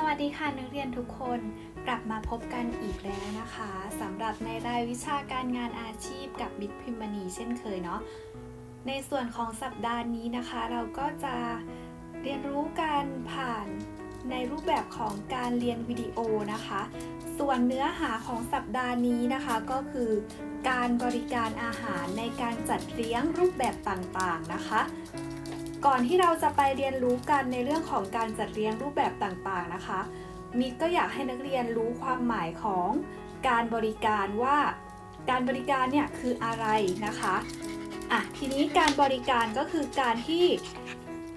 สวัสดีค่ะนักเรียนทุกคนกลับมาพบกันอีกแล้วนะคะสำหรับในรายวิชาการงานอาชีพกับบิ๊กพิมมณีเช่นเคยเนาะในส่วนของสัปดาห์นี้นะคะ เราก็จะเรียนรู้การผ่านในรูปแบบของการเรียนวิดีโอนะคะ ส่วนเนื้อหาของสัปดาห์นี้นะคะก็คือการบริการอาหารในการจัดเลี้ยงรูปแบบต่างๆนะคะ ก่อนที่เราจะไปเรียนรู้กันในเรื่องของการจัดเลี้ยงรูปแบบต่างๆนะคะ มิกก็อยากให้นักเรียนรู้ความหมายของการบริการว่า การบริการเนี่ยคืออะไรนะคะอะทีนี้การบริการก็คือการที่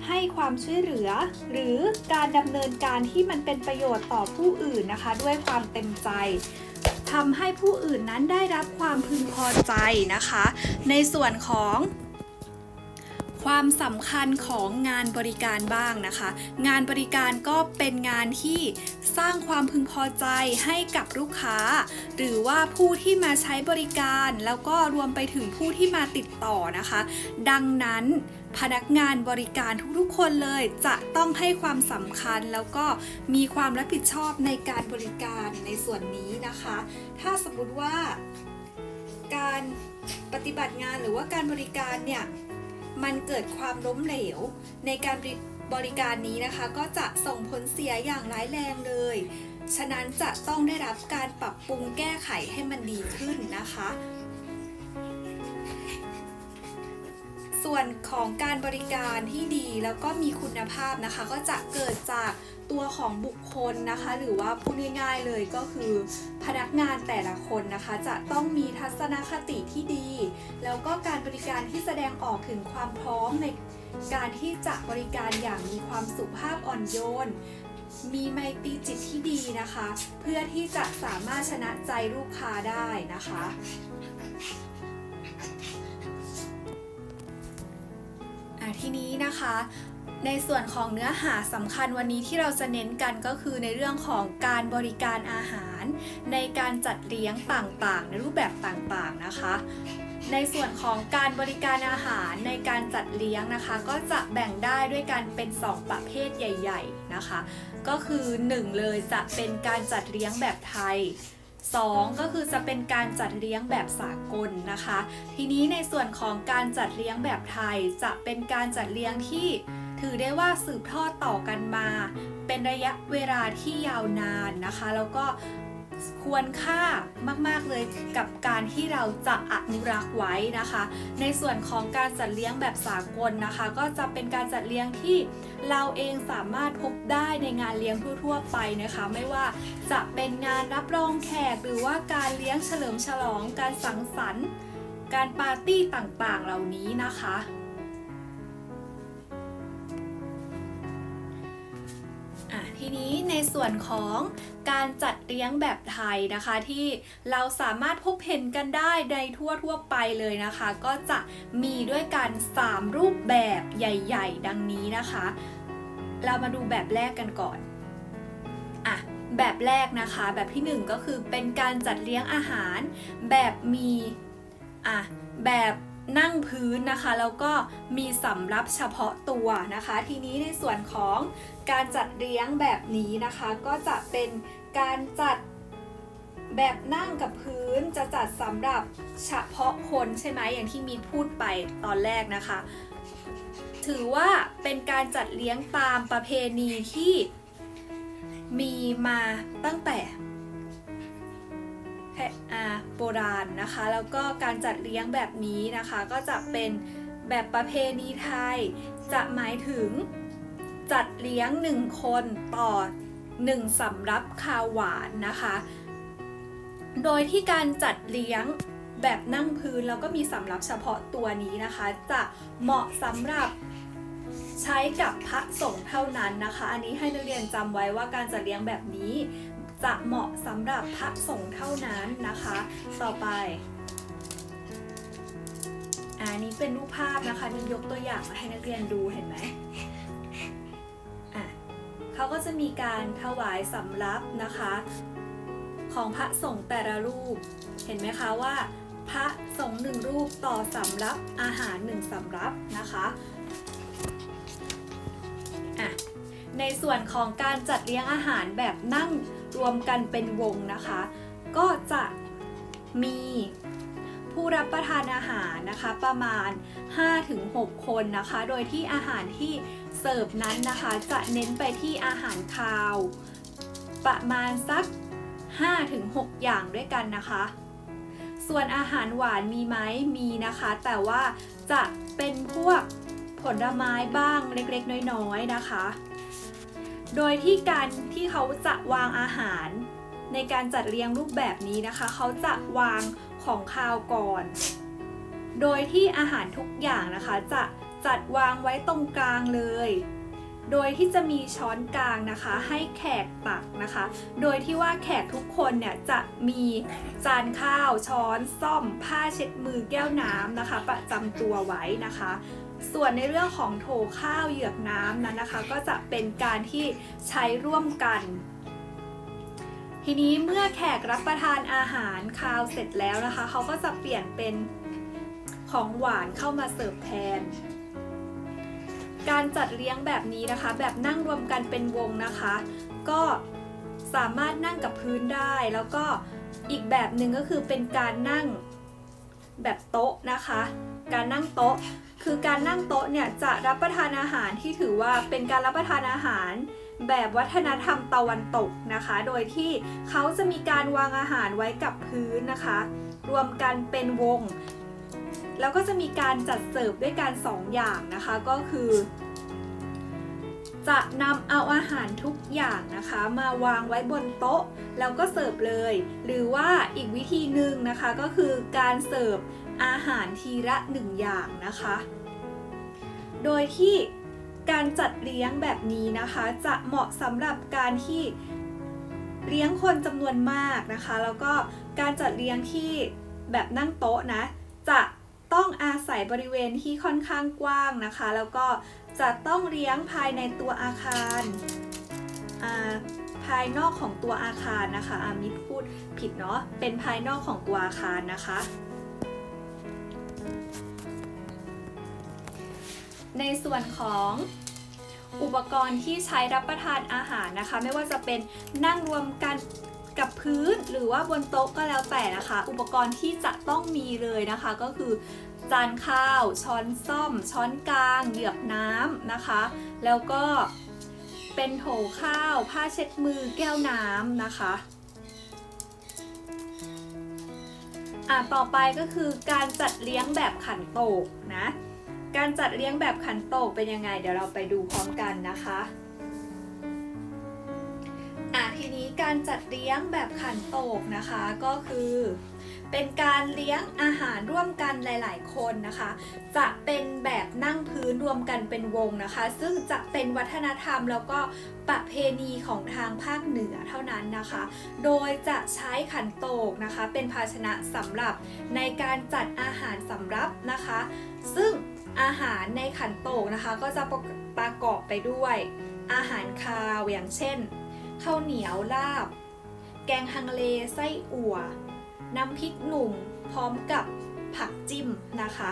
ให้ความช่วยเหลือ หรือการดำเนินการที่มันเป็นประโยชน์ต่อผู้อื่นนะคะ ด้วยความเต็มใจทำให้ผู้อื่นนั้นได้รับความพึงพอใจนะคะ ในส่วนของ ความสำคัญของงานบริการบ้างนะคะ งานบริการก็เป็นงานที่สร้างความพึงพอใจให้กับลูกค้า หรือว่าผู้ที่มาใช้บริการแล้วก็รวมไปถึงผู้ที่มาติดต่อนะคะ ดังนั้นพนักงานบริการทุกๆ คนเลยจะต้องให้ความสำคัญแล้วก็มีความรับผิดชอบในการบริการในส่วนนี้นะคะ ถ้าสมมติว่าการปฏิบัติงานหรือว่าการบริการเนี่ย มันเกิดความล้มเหลว ในการบริการนี้นะคะ ก็จะส่งผลเสียอย่างร้ายแรงเลย ฉะนั้นจะต้องได้รับการปรับปรุงแก้ไขให้มันดีขึ้นนะคะ ส่วนของการบริการที่ดีแล้วก็มีคุณภาพนะคะ ก็จะเกิดจาก ตัวของบุคคลนะคะ หรือว่าพูดง่ายๆเลยก็คือพนักงานแต่ละคนนะคะ จะต้องมีทัศนคติที่ดี แล้วก็การบริการที่แสดงออกถึงความพร้อมในการที่จะบริการอย่างมีความสุภาพอ่อนโยน มีไมตรีจิตที่ดีนะคะ เพื่อที่จะสามารถชนะใจลูกค้าได้นะคะอะทีนี้นะคะ ในส่วนของเนื้อหาสำคัญวันนี้ที่เราจะเน้นกันก็คือในเรื่องของการบริการอาหาร ในการจัดเลี้ยงต่างๆ ในรูปแบบต่างๆนะคะ ในส่วนของการบริการอาหารในการจัดเลี้ยงนะคะ ก็จะแบ่งได้ด้วยกันเป็น 2 ประเภทใหญ่ ๆนะคะ ก็คือ 1 เลยจะเป็นการจัดเลี้ยงแบบไทย 2 ก็คือจะเป็นการจัดเลี้ยงแบบสากลนะคะ ทีนี้ในส่วนของการจัดเลี้ยงแบบไทยจะเป็นการจัดเลี้ยงที่ ถือได้ว่าสืบทอดต่อกันมา เป็นระยะเวลาที่ยาวนานนะคะ แล้วก็ควรค่ามาก ๆ เลยกับการที่เราจะอนุรักษ์ไว้นะคะ ในส่วนของการจัดเลี้ยงแบบสากลนะคะ ก็จะเป็นการจัดเลี้ยงที่เราเองสามารถพบได้ในงานเลี้ยงทั่ว ๆ ไปนะคะ ไม่ว่าจะเป็นงานรับรองแขกหรือว่าการเลี้ยงเฉลิมฉลองการสังสรรค์ การปาร์ตี้ต่างๆ เหล่านี้นะคะ ทีนี้ในส่วนของการจัดเลี้ยงแบบไทยนะคะที่เราสามารถพบเห็นกันได้ในทั่วทั่วไปเลยนะคะ ก็จะมีด้วยกัน 3 รูปแบบใหญ่ ๆ ดังนี้นะคะ เรามาดูแบบแรกกันก่อนอะแบบแรกนะคะแบบที่ 1 ก็คือเป็นการจัดเลี้ยงอาหาร แบบมีอะแบบ นั่งพื้นนะคะ แล้วก็มีสำรับเฉพาะตัวนะคะ ทีนี้ในส่วนของการจัดเลี้ยงแบบนี้นะคะ ก็จะเป็นการจัดแบบนั่งกับพื้นจะจัดสำหรับเฉพาะคนใช่ไหมอย่างที่มีพูดไปตอนแรกนะคะ ถือว่าเป็นการจัดเลี้ยงตามประเพณีที่มีมาตั้งแต่ โบราณนะคะ แล้วก็การจัดเลี้ยงแบบนี้นะคะ ก็จะเป็นแบบประเพณีไทย จะหมายถึงจัดเลี้ยงหนึ่งคนต่อหนึ่งสำรับคาวหวานนะคะ โดยที่การจัดเลี้ยงแบบนั่งพื้นแล้วก็มีสำรับเฉพาะตัวนี้นะคะ จะเหมาะสำหรับใช้กับพระสงฆ์เท่านั้นนะคะ อันนี้ให้นักเรียนจำไว้ว่าการจัดเลี้ยงแบบนี้ จะเหมาะสำหรับพระสงฆ์เท่านั้นนะคะ ต่อไปอันนี้เป็นรูปภาพนะคะนี่ยกตัวอย่างมาให้นักเรียนดูเห็นไหมอะเขาก็จะมีการถวายสำรับนะคะ ของพระสงฆ์แต่ละรูป เห็นไหมคะว่า พระสงฆ์หนึ่งรูปต่อสำรับอาหารหนึ่งสำรับนะคะอะในส่วนของการจัดเลี้ยงอาหารแบบนั่ง รวมกันเป็นวงนะคะ ก็จะมีผู้รับประทานอาหารนะคะ ประมาณ 5-6 คนนะคะ โดยที่อาหารที่เสิร์ฟนั้นนะคะ จะเน้นไปที่อาหารคาว ประมาณสัก 5-6 อย่างด้วยกันนะคะ ส่วนอาหารหวานมีไหมมีนะคะ แต่ว่าจะเป็นพวกผลไม้บ้างเล็กๆ น้อยๆนะคะ โดยที่การที่เขาจะวางอาหาร ในการจัดเรียงรูปแบบนี้นะคะ เขาจะวางของคาวก่อน โดยที่อาหารทุกอย่างนะคะ จะจัดวางไว้ตรงกลางเลย โดยที่จะมีช้อนกลางนะคะ ให้แขกตักนะคะ โดยที่ว่าแขกทุกคนเนี่ยจะมีจานข้าวช้อน ซ่อม ผ้าเช็ดมือแก้วน้ำนะคะ ประจำตัวไว้นะคะ ส่วนในเรื่องของโถข้าวเหยือกน้ำนั้นนะคะ ก็จะเป็นการที่ใช้ร่วมกัน ทีนี้เมื่อแขกรับประทานอาหารคาวเสร็จแล้วนะคะ เขาก็จะเปลี่ยนเป็นของหวานเข้ามาเสิร์ฟแทน การจัดเลี้ยงแบบนี้นะคะ แบบนั่งรวมกันเป็นวงนะคะ ก็สามารถนั่งกับพื้นได้แล้วก็อีกแบบหนึ่งก็คือเป็นการนั่งแบบโต๊ะนะคะ การนั่งโต๊ะ คือการนั่งโต๊ะเนี่ยจะรับประทานอาหารที่ถือว่าเป็นการรับประทานอาหารแบบวัฒนธรรมตะวันตกนะคะ โดยที่เขาจะมีการวางอาหารไว้กับพื้นนะคะ รวมกันเป็นวง แล้วก็จะมีการจัดเสิร์ฟด้วยการสองอย่างนะคะ ก็คือ จะนำเอาอาหารทุกอย่างนะคะ มาวางไว้บนโต๊ะ แล้วก็เสิร์ฟเลย หรือว่าอีกวิธีหนึ่งนะคะก็คือการเสิร์ฟ อาหารทีละหนึ่งอย่างนะคะ โดยที่การจัดเลี้ยงแบบนี้นะคะ จะเหมาะสำหรับการที่เลี้ยงคนจำนวนมากนะคะ แล้วก็การจัดเลี้ยงที่แบบนั่งโต๊ะนะ จะต้องอาศัยบริเวณที่ค่อนข้างกว้างนะคะ แล้วก็จะต้องเลี้ยงภายในตัวอาคารอ่าภายนอกของตัวอาคารนะคะอามิดพูดผิดเนาะเป็นภายนอกของตัวอาคารนะคะ ในส่วนของอุปกรณ์ที่ใช้รับประทานอาหารนะคะ ไม่ว่าจะเป็นนั่งรวมกันกับพื้นหรือว่าบนโต๊ะก็แล้วแต่นะคะ อุปกรณ์ที่จะต้องมีเลยนะคะ ก็คือจานข้าว ช้อนซ่อม ช้อนกลาง เหยือกน้ำนะคะ แล้วก็เป็นโถข้าว ผ้าเช็ดมือ แก้วน้ำนะคะอะต่อไปก็คือการจัดเลี้ยงแบบขันโตกนะ การจัดเลี้ยงแบบขันโตกเป็นยังไง เดี๋ยวเราไปดูพร้อมกันนะคะอะทีนี้การจัดเลี้ยงแบบขันโตกนะคะก็คือ เป็นการเลี้ยงอาหารร่วมกันหลาย ๆ คนนะคะ จะเป็นแบบนั่งพื้นรวมกันเป็นวงนะคะ ซึ่งจะเป็นวัฒนธรรมแล้วก็ประเพณีของทางภาคเหนือเท่านั้นนะคะ โดยจะใช้ขันโตกนะคะ เป็นภาชนะสำหรับในการจัดอาหารสำรับนะคะ ซึ่ง อาหารในขันโตกนะคะ ก็จะประกอบไปด้วย อาหารคาวอย่างเช่นข้าวเหนียวลาบ แกงฮังเลไส้อั่ว น้ำพริกหนุ่มพร้อมกับผักจิ้มนะคะ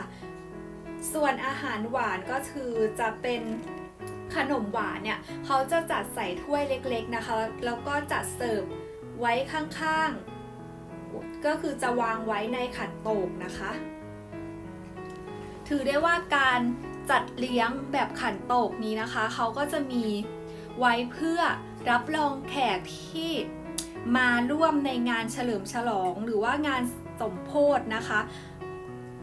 ส่วนอาหารหวานก็คือจะเป็นขนมหวานเนี่ยเขาจะจัดใส่ถ้วยเล็กๆนะคะแล้วก็จัดเสิร์ฟไว้ข้างๆ ก็คือจะวางไว้ในขันโตกนะคะ ถือได้ว่าการจัดเลี้ยงแบบขันโตกนี้นะคะ เขาก็จะมีไว้เพื่อรับรองแขกที่มาร่วมในงานเฉลิมฉลองหรือว่างานสมโพธนะคะ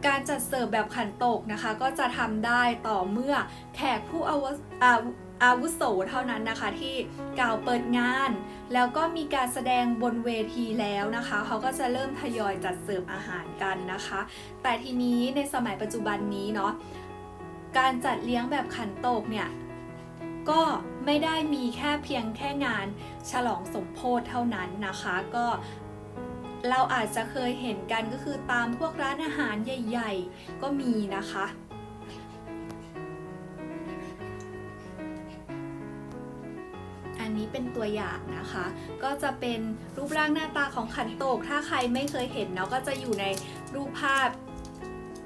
การจัดเสิร์ฟแบบขันโตกนะคะ ก็จะทำได้ต่อเมื่อแขกผู้อาวุ อาวุโสเท่านั้นนะคะที่กล่าวเปิดงาน แล้วก็มีการแสดงบนเวทีแล้วนะคะ เขาก็จะเริ่มทยอยจัดเสิร์ฟอาหารกันนะคะ แต่ทีนี้ในสมัยปัจจุบันนี้เนาะการจัดเลี้ยงแบบขันโตกเนี่ยก็ไม่ได้มีแค่เพียงแค่งานฉลองสมโพธเท่านั้นนะคะก็เราอาจจะเคยเห็นกันก็คือตามพวกร้านอาหารใหญ่ ๆ ก็มีนะคะ เป็นตัวอย่างนะคะ ก็จะเป็นรูปร่างหน้าตาของขันโตก ถ้าใครไม่เคยเห็นเนาะก็จะอยู่ในรูปภาพ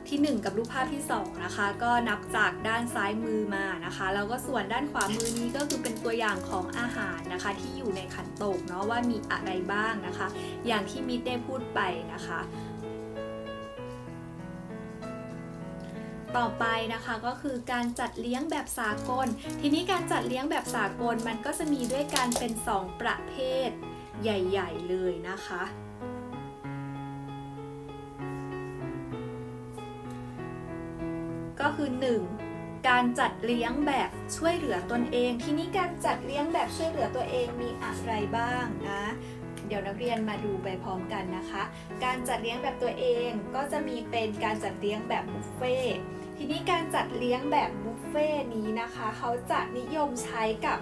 ที่ 1 กับรูปภาพที่ 2 นะคะ ก็นับจากด้านซ้ายมือมานะคะแล้วก็ส่วนด้านขวามือนี้ก็คือเป็นตัวอย่างของอาหารนะคะ ที่อยู่ในขันโตกเนาะว่ามีอะไรบ้างนะคะ อย่างที่มิดได้พูดไปนะคะ ต่อไปนะคะก็คือการจัดเลี้ยงแบบสากล ทีนี้การจัดเลี้ยงแบบสากลมันก็จะมีด้วยกันเป็น 2 ประเภทใหญ่ ๆ เลยนะคะ ก็คือ 1. การจัดเลี้ยงแบบช่วยเหลือตนเอง ทีนี้การจัดเลี้ยงแบบช่วยเหลือตัวเองมีอะไรบ้างนะ เดี๋ยวนักเรียนมาดูไปพร้อมกันนะคะ การจัดเลี้ยงแบบตัวเองก็จะมีเป็นการจัดเลี้ยงแบบบุฟเฟ่ ทีนี้การจัดเลี้ยงแบบบุฟเฟ่ต์นี้นะคะ เขาจะนิยมใช้กับ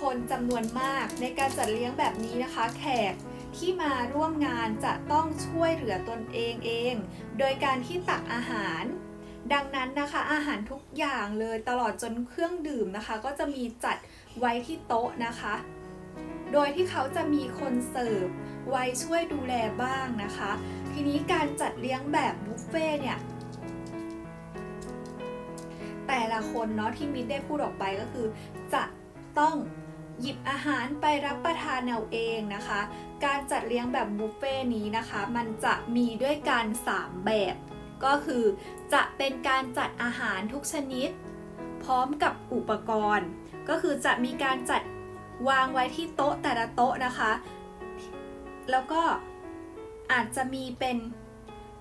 คนจำนวนมากในการจัดเลี้ยงแบบนี้นะคะ แขกที่มาร่วมงานจะต้องช่วยเหลือตนเองเอง โดยการที่ตักอาหาร ดังนั้นนะคะอาหารทุกอย่างเลยตลอดจนเครื่องดื่มนะคะ ก็จะมีจัดไว้ที่โต๊ะนะคะ โดยที่เขาจะมีคนเสิร์ฟไว้ช่วยดูแลบ้างนะคะ ทีนี้การจัดเลี้ยงแบบบุฟเฟ่ต์เนี่ย แต่ละคนเนาะที่มิดได้พูดออกไปก็คือ จะต้องหยิบอาหารไปรับประทานเอาเองนะคะ การจัดเลี้ยงแบบบุฟเฟ่ต์นี้นะคะ มันจะมีด้วยกัน 3 แบบ ก็คือจะเป็นการจัดอาหารทุกชนิด พร้อมกับอุปกรณ์ ก็คือจะมีการจัดวางไว้ที่โต๊ะแต่ละโต๊ะนะคะ แล้วก็อาจจะมีเป็น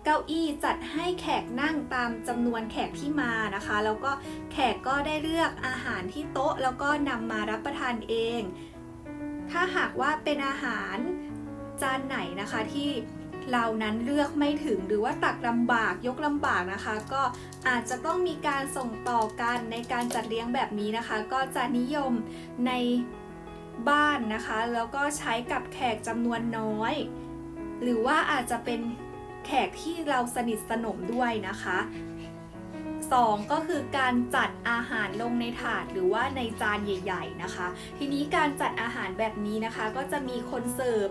เก้าอี้จัดให้แขกนั่งตามจำนวนแขกที่มานะคะ แล้วก็แขกก็ได้เลือกอาหารที่โต๊ะ แล้วก็นำมารับประทานเอง ถ้าหากว่าเป็นอาหารจานไหนนะคะที่เรานั้นเลือกไม่ถึงหรือว่าตักลำบากยกลำบากนะคะ ก็อาจจะต้องมีการส่งต่อกันในการจัดเลี้ยงแบบนี้นะคะ ก็จะนิยมในบ้านนะคะ แล้วก็ใช้กับแขกจำนวนน้อย หรือว่าอาจจะเป็น แขกที่เราสนิทสนมด้วยนะคะ 2 ก็คือการจัดอาหารลงในถาดหรือว่าในจานใหญ่ ๆนะคะ ทีนี้การจัดอาหารแบบนี้นะคะ ก็จะมีคนเสิร์ฟ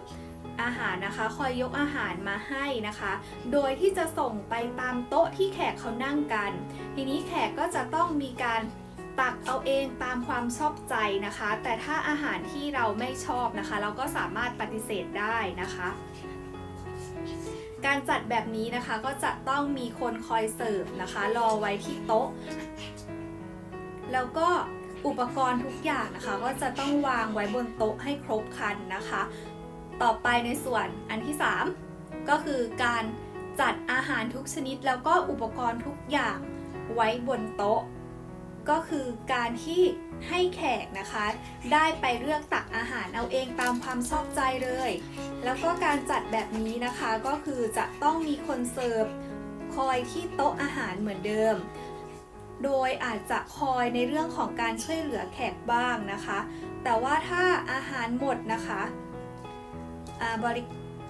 อาหารนะคะคอยยกอาหารมาให้นะคะ โดยที่จะส่งไปตามโต๊ะที่แขกเขานั่งกัน ทีนี้แขกก็จะต้องมีการตักเอาเองตามความชอบใจนะคะ แต่ถ้าอาหารที่เราไม่ชอบนะคะ เราก็สามารถปฏิเสธได้นะคะ การจัดแบบนี้นะคะก็จะต้องมีคนคอยเสิร์ฟนะคะ รอไว้ที่โต๊ะ แล้วก็อุปกรณ์ทุกอย่างนะคะ ก็จะต้องวางไว้บนโต๊ะให้ครบคันนะคะ ต่อไปในส่วนอันที่ 3 ก็คือการจัดอาหารทุกชนิดแล้วก็อุปกรณ์ทุกอย่างไว้บนโต๊ะ ก็คือการที่ให้แขกนะคะ ได้ไปเลือกตักอาหารเอาเองตามความชอบใจเลย แล้วก็การจัดแบบนี้นะคะก็คือจะต้องมีคนเสิร์ฟคอยที่โต๊ะอาหารเหมือนเดิม โดยอาจจะคอยในเรื่องของการช่วยเหลือแขกบ้างนะคะ แต่ว่าถ้าอาหารหมดนะคะบริ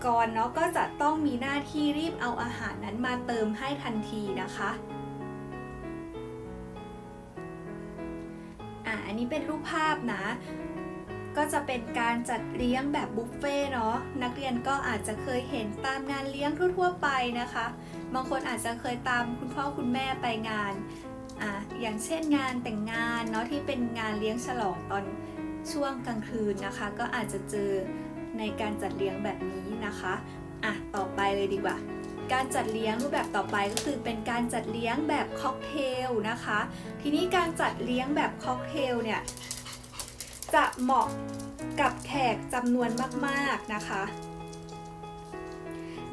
กรเนาะก็จะต้องมีหน้าที่รีบเอาอาหารนั้นมาเติมให้ทันทีนะคะ นนี้เป็นรูปภาพนะ ก็จะเป็นการจัดเลี้ยงแบบบุฟเฟ่เนาะนักเรียนก็อาจจะเคยเห็นตามงานเลี้ยงทั่วๆไปนะคะ บางคนอาจจะเคยตามคุณพ่อคุณแม่ไปงานอะอย่างเช่นงานแต่งงานเนาะที่เป็นงานเลี้ยงฉลองตอนช่วงกลางคืนนะคะ ก็อาจจะเจอในการจัดเลี้ยงแบบนี้นะคะอะต่อไปเลยดีกว่า การจัดเลี้ยงรูปแบบต่อไปก็คือเป็นการจัดเลี้ยงแบบค็อกเทลนะคะ ทีนี้การจัดเลี้ยงแบบค็อกเทลเนี่ยจะเหมาะกับแขกจำนวนมากๆนะคะ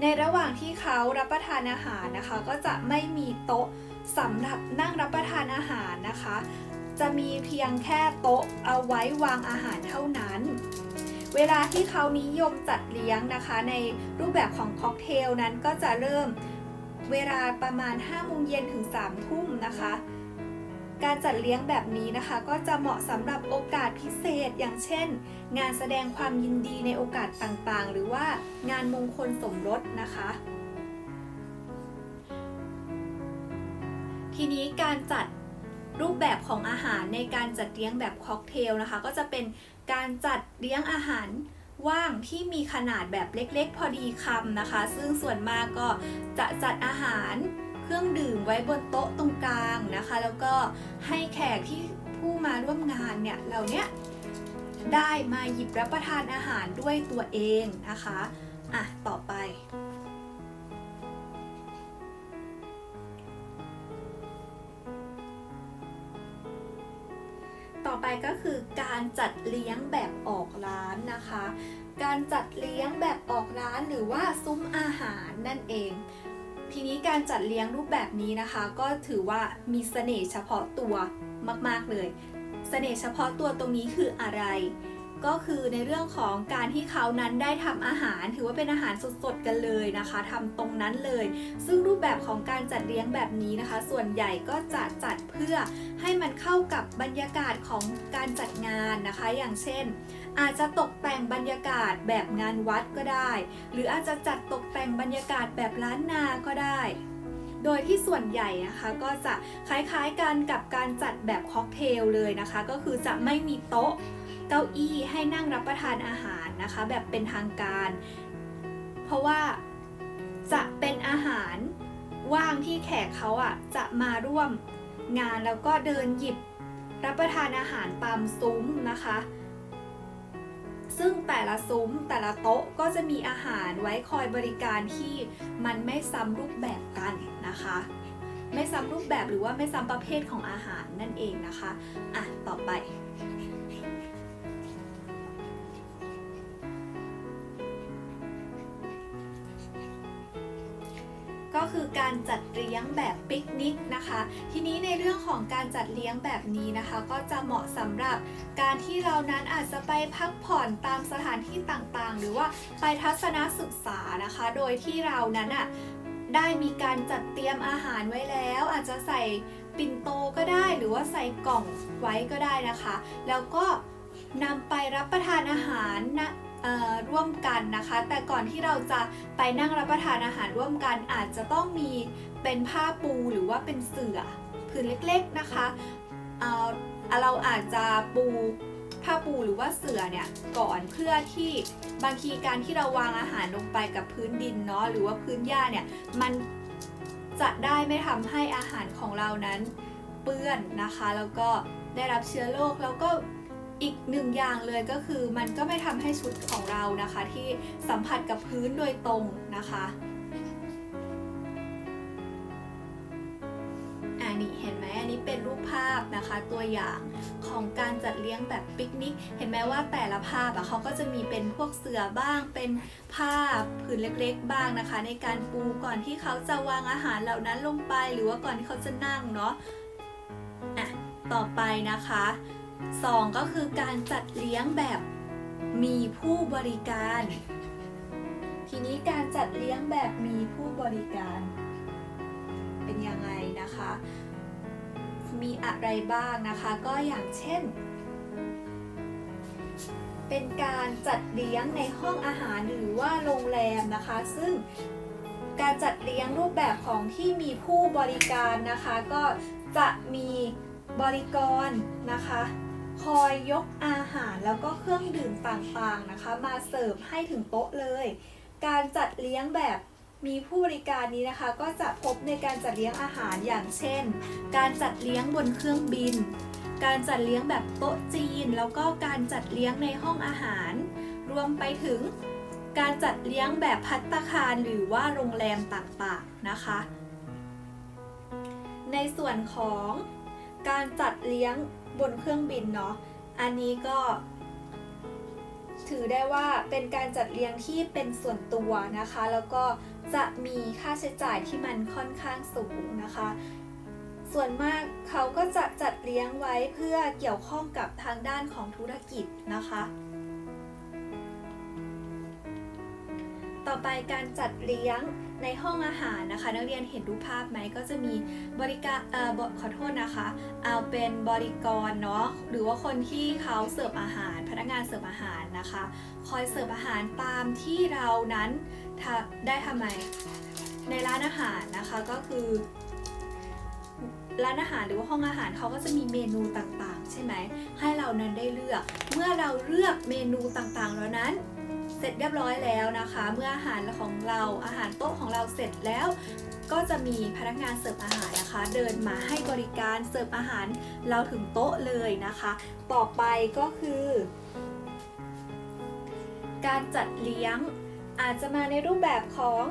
ในระหว่างที่เขารับประทานอาหารนะคะ ก็จะไม่มีโต๊ะสำหรับนั่งรับประทานอาหารนะคะ จะมีเพียงแค่โต๊ะเอาไว้วางอาหารเท่านั้น เวลาที่เขานิยมจัดเลี้ยงนะคะ ในรูปแบบของค็อกเทลนั้นก็จะเริ่มเวลาประมาณ5โมงเย็นถึง3ทุ่มนะคะ การจัดเลี้ยงแบบนี้นะคะ ก็จะเหมาะสำหรับโอกาสพิเศษ อย่างเช่น งานแสดงความยินดีในโอกาสต่างๆ หรือว่างานมงคลสมรสนะคะทีนี้การจัดรูปแบบของอาหารในการจัดเลี้ยงแบบค็อกเทลนะคะ ก็จะเป็น การจัดเลี้ยงอาหารว่างที่มีขนาดแบบเล็กๆ พอดีคำนะคะ ซึ่งส่วนมากก็จะจัดอาหารเครื่องดื่มไว้บนโต๊ะตรงกลางนะคะ แล้วก็ให้แขกที่ผู้มาร่วมงานเนี่ยเราเนี้ยได้มาหยิบรับประทานอาหารด้วยตัวเองนะคะ อะ ต่อไป ไปก็คือการจัดเลี้ยงแบบออกร้านนะคะ การจัดเลี้ยงแบบออกร้านหรือว่าซุ้มอาหารนั่นเอง ทีนี้การจัดเลี้ยงรูปแบบนี้นะคะ ก็ถือว่ามีเสน่ห์เฉพาะตัวมาก ๆเลยเสน่ห์เฉพาะตัวตรงนี้คืออะไร ก็คือในเรื่องของการที่เขานั้นได้ทำอาหาร ถือว่าเป็นอาหารสดๆกันเลยนะคะทำตรงนั้นเลย ซึ่งรูปแบบของการจัดเลี้ยงแบบนี้นะคะ ส่วนใหญ่ก็จะจัดเพื่อให้มันเข้ากับบรรยากาศของการจัดงานนะคะ อย่างเช่น อาจจะตกแต่งบรรยากาศแบบงานวัดก็ได้ หรืออาจจะจัดตกแต่งบรรยากาศแบบล้านนาก็ได้โดยที่ส่วนใหญ่นะคะก็จะคล้ายๆกันกับการจัดแบบค็อกเทลเลยนะคะ ก็คือจะไม่มีโต๊ะ เก้าอี้ให้นั่งรับประทานอาหารนะคะ แบบเป็นทางการ เพราะว่าจะเป็นอาหารว่างที่แขกเขาอะจะมาร่วมงานแล้วก็เดินหยิบรับประทานอาหารตามซุ้มนะคะ ซึ่งแต่ละซุ้มแต่ละโต๊ะก็จะมีอาหารไว้คอยบริการที่มันไม่ซ้ำรูปแบบกันนะคะ ไม่ซ้ำรูปแบบหรือว่าไม่ซ้ำประเภทของอาหารนั่นเองนะคะ อะ ต่อไป ก็คือการจัดเลี้ยงแบบปิกนิกนะคะ ทีนี้ในเรื่องของการจัดเลี้ยงแบบนี้นะคะ ก็จะเหมาะสำหรับการที่เรานั้นอาจจะไปพักผ่อนตามสถานที่ต่างๆ หรือว่าไปทัศนศึกษานะคะ โดยที่เรานั้นอะได้มีการจัดเตรียมอาหารไว้แล้ว อาจจะใส่ปิ่นโตก็ได้หรือว่าใส่กล่องไว้ก็ได้นะคะ แล้วก็นำไปรับประทานอาหารนะ ร่วมกันนะคะ แต่ก่อนที่เราจะไปนั่งรับประทานอาหารร่วมกันอาจจะต้องมีเป็นผ้าปูหรือว่าเป็นเสื่อผืนเล็กๆนะคะเเราอาจจะปูผ้าปูหรือว่าเสื่อเนี่ยก่อนเพื่อที่บางทีการที่เราวางอาหารลงไปกับพื้นดินเนาะหรือว่าพื้นหญ้าเนี่ยมันจะได้ไม่ทำให้อาหารของเรานั้นเปื้อนนะคะ แล้วก็ได้รับเชื้อโรคแล้วก็ อีกหนึ่งอย่างเลยก็คือมันก็ไม่ทำให้ชุดของเรานะคะ ที่สัมผัสกับพื้นโดยตรงนะคะอันนี้เห็นไหมอันนี้เป็นรูปภาพนะคะตัวอย่างของการจัดเลี้ยงแบบปิกนิก เห็นไหมว่าแต่ละภาพอะเขาก็จะมีเป็นพวกเสือบ้าง เป็นผ้าผืนเล็กๆ บ้างนะคะ ในการปูก่อนที่เขาจะวางอาหารเหล่านั้นลงไป หรือว่าก่อนที่เขาจะนั่งเนาะอะต่อไปนะคะ สองก็คือการจัดเลี้ยงแบบมีผู้บริการ ทีนี้การจัดเลี้ยงแบบมีผู้บริการ เป็นยังไงนะคะ มีอะไรบ้างนะคะ ก็อย่างเช่น เป็นการจัดเลี้ยงในห้องอาหารหรือว่าโรงแรมนะคะ ซึ่งการจัดเลี้ยงรูปแบบของที่มีผู้บริการนะคะ ก็จะมี บริกรนะคะ คอยยกอาหารแล้วก็เครื่องดื่มต่างๆนะคะ มาเสิร์ฟให้ถึงโต๊ะเลย การจัดเลี้ยงแบบมีผู้บริการนี้นะคะ ก็จะพบในการจัดเลี้ยงอาหารอย่างเช่น การจัดเลี้ยงบนเครื่องบิน การจัดเลี้ยงแบบโต๊ะจีน แล้วก็การจัดเลี้ยงในห้องอาหาร รวมไปถึงการจัดเลี้ยงแบบพัตตาคารหรือว่าโรงแรมต่างๆนะคะ ในส่วนของ การจัดเลี้ยงบนเครื่องบินเนาะ อันนี้ก็ ถือได้ว่าเป็นการจัดเลี้ยงที่เป็นส่วนตัวนะคะ แล้วก็จะมีค่าใช้จ่ายที่มันค่อนข้างสูงนะคะ ส่วนมากเขาก็จะจัดเลี้ยงไว้เพื่อเกี่ยวข้องกับทางด้านของธุรกิจนะคะ ต่อไปการจัดเลี้ยงในห้องอาหารนะคะ นักเรียนเห็นรูปภาพไหมก็จะมีบริการเอ่อขอโทษนะคะ เอาเป็นบริกรเนาะหรือว่าคนที่เขาเสิร์ฟอาหาร พนักงานเสิร์ฟอาหารนะคะ คอยเสิร์ฟอาหารตามที่เรานั้นได้ทำไมในร้านอาหารนะคะก็คือร้านอาหารหรือว่าห้องอาหารเขาก็จะมีเมนูต่างๆ ใช่ไหมให้เรานั้นได้เลือก เมื่อเราเลือกเมนูต่างๆ แล้วนั้น สร็จเรียบร้อยแล้วนะคะ เมื่ออาหารของเราอาหารโต๊ะของเราเสร็จแล้ว ก็จะมีพนักงานเสิร์ฟอาหารนะคะ เดินมาให้บริการเสิร์ฟอาหารเราถึงโต๊ะเลยนะคะ ต่อไปก็คือ การจัดเลี้ยงอาจจะมาในรูปแบบของ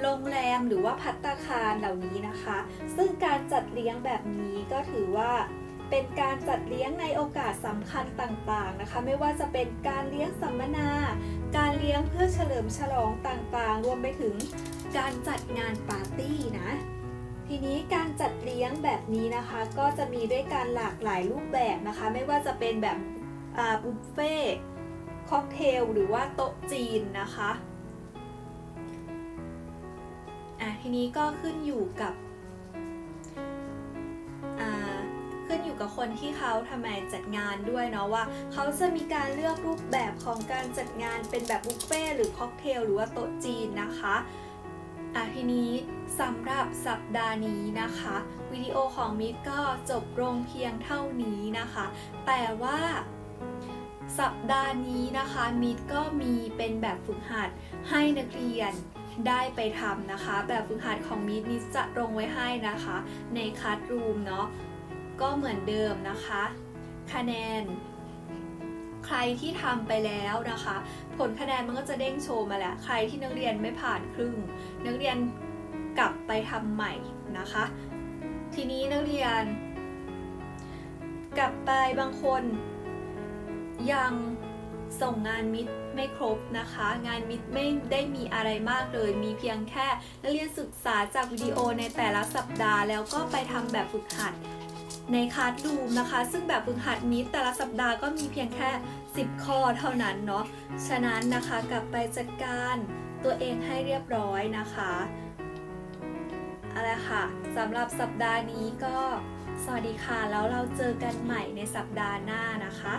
โรงแรมหรือว่าพัตตาคารเหล่านี้นะคะ ซึ่งการจัดเลี้ยงแบบนี้ก็ถือว่า เป็นการจัดเลี้ยงในโอกาสสำคัญต่างๆนะคะ ไม่ว่าจะเป็นการเลี้ยงสัมมนา การเลี้ยงเพื่อเฉลิมฉลองต่างๆ รวมไปถึงการจัดงานปาร์ตี้นะทีนี้การจัดเลี้ยงแบบนี้นะคะ ก็จะมีด้วยการหลากหลายรูปแบบนะคะ ไม่ว่าจะเป็นแบบบุฟเฟ่ค็อกเทลหรือว่าโต๊ะจีนนะคะะทีนี้ก็ขึ้นอยู่กับ อยู่กับคนที่เขาทำไมจัดงานด้วยเนาะว่า เขาจะมีการเลือกรูปแบบของการจัดงานเป็นแบบบุฟเฟ่ต์หรือค็อกเทลหรือว่าโต๊ะจีนนะคะอะทีนี้สำหรับสัปดาห์นี้นะคะ วิดีโอของมิตรก็จบลงเพียงเท่านี้นะคะ แต่ว่าสัปดาห์นี้นะคะมิตรก็มีเป็นแบบฝึกหัดให้นักเรียนได้ไปทำนะคะ แบบฝึกหัดของมิตรมิตรจะลงไว้ให้นะคะ ในคัสรูมเนาะ ก็เหมือนเดิมนะคะ คะแนน ใครที่ทำไปแล้วนะคะ ผลคะแนนมันก็จะเด้งโชว์มาแล้ว ใครที่นักเรียนไม่ผ่านครึ่ง นักเรียนกลับไปทำใหม่นะคะ ทีนี้นักเรียน กลับไปบางคน ยังส่งงานมิดไม่ครบนะคะ งานมิดไม่ได้มีอะไรมากเลย มีเพียงแค่นักเรียนศึกษาจากวิดีโอในแต่ละสัปดาห์ แล้วก็ไปทำแบบฝึกหัด ในคลาสดูมนะคะ ซึ่งแบบฝึกหัดนี้แต่ละสัปดาห์ก็มีเพียงแค่ 10 ข้อเท่านั้นเนาะฉะนั้นนะคะกลับไปจัดการตัวเองให้เรียบร้อยนะคะอะไรค่ะสำหรับสัปดาห์นี้ก็สวัสดีค่ะ แล้วเราเจอกันใหม่ในสัปดาห์หน้านะคะ